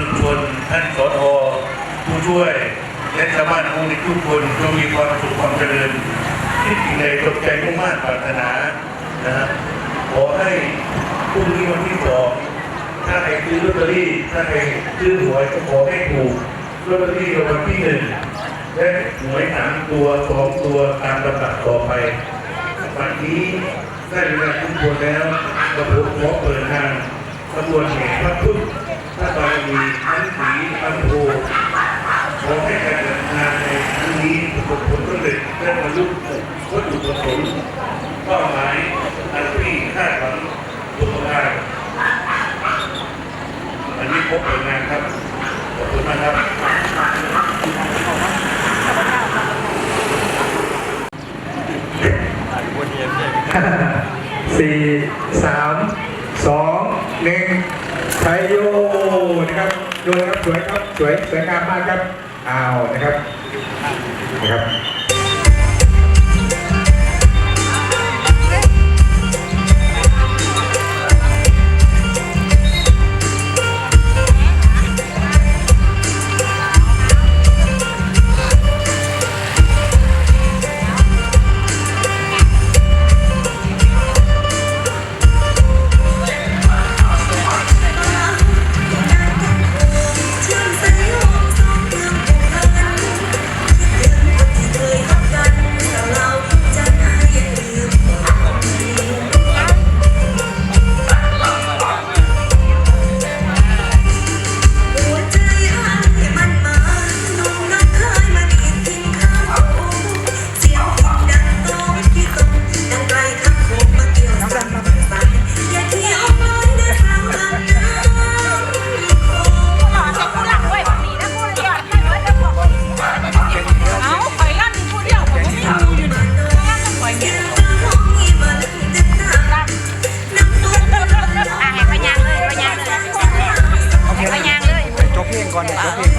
ชุมชนท่านสอทผู้ช่วย และชาวบ้านองค์ทุกคนจงมีความสุขความเจริญที่สิ่งใดตกใจมุ่งมั่นปรารถนานะฮะขอให้พรุ่งนี้วันที่สองถ้าใครซื้อลอตเตอรี่ถ้าใครซื้อหวยก็ขอให้ถูกลอตเตอรี่รางวัลที่หนึ่งและหวยสามตัวสองตัวตามลำดับต่อไปวันนี้ได้เวลาทุกคนแล้วกระผมขอเปิดทางขบวนแห่พระพุทธ พระบารมีทั้งสีทั้งโพขอให้การเดินทางในครั้งนี้ประสบผลสำเร็จและบรรลุวัตถุประสงค์เป้าหมายอันที่คาดหวังทุกประการอันนี้พบเปิดงานครับขอบคุณมากครับสี่สามสองหนึ่ง ไทยโยนะครับดูนะครับสวยครับสวยสวยงามมากครับอ้าวนะครับนะครับ ก่อนจบเพลง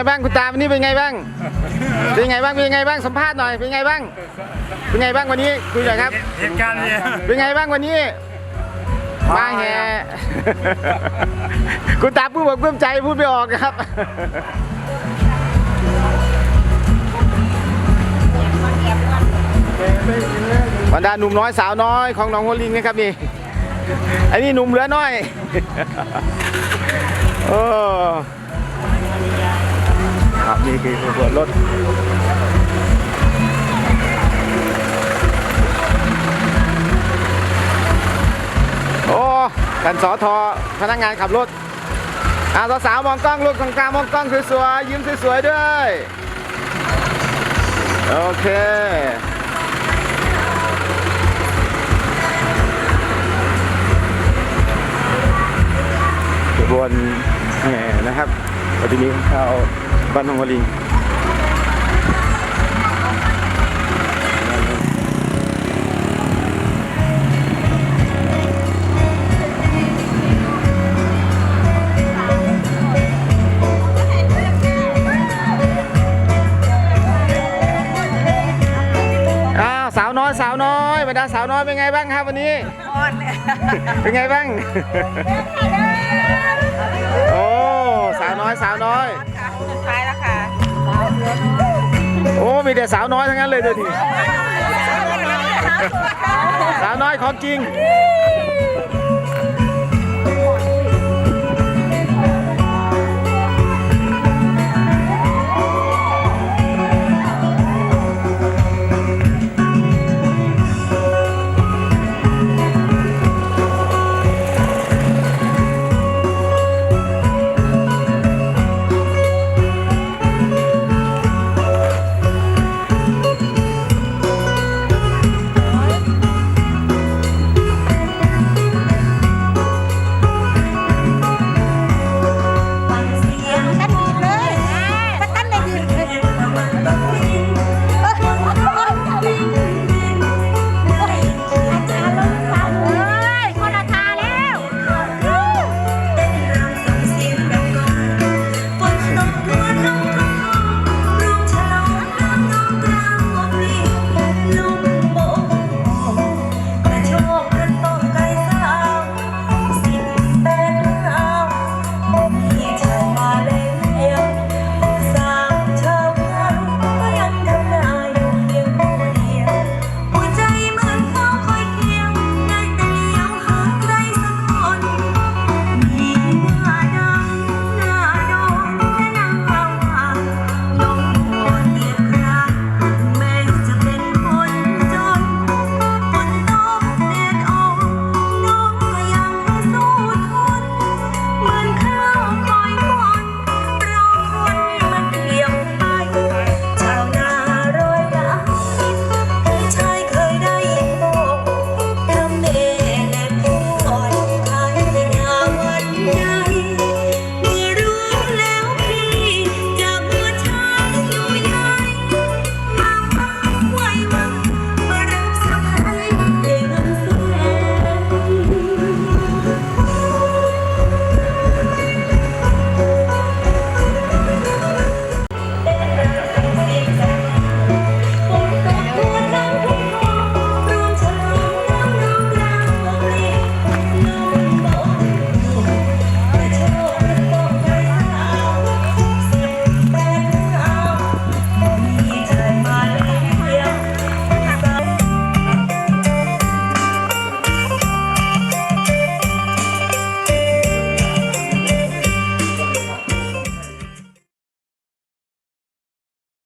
ไงบ้างคุณตาวันนี้เป็นไงบ้าง เป็นไงบ้างเป็นไงบ้างสัมภาษณ์หน่อยเป็นไงบ้าง เป็นไงบ้างวันนี้คุยหน่อยครับเหตุการณ์เนี่ยเป็นไงบ้างวันนี้มาแห่คุณตาพูดบอกเพิ่มใจพูดไม่ออกครับบรรดาหนุ่มน้อยสาวน้อยของหนองหัวลิงนะครับนี่ไอ้นี่หนุ่มเหลือน้อยโอ้ครับ นี่คือขบวนรถโอ้กันสอทอพนักงานขับรถอาสาวๆมองกล้องลูกของกลางมองกล้องสวยๆยิ้มสวยๆด้วย โอเคขบวนแห่นะครับปฏินี้เข้า บ้านหนองวลิงอ้าวสาวน้อยสาวน้อยบรรดาสาวน้อยเป็นไงบ้างครับวันนี้เป็นไงบ้าง โอ้ สาวน้อยสาวน้อย โอ้ มีแต่สาวน้อยทั้งนั้นเลยเดี๋ยวนี้สาวน้อยของจริง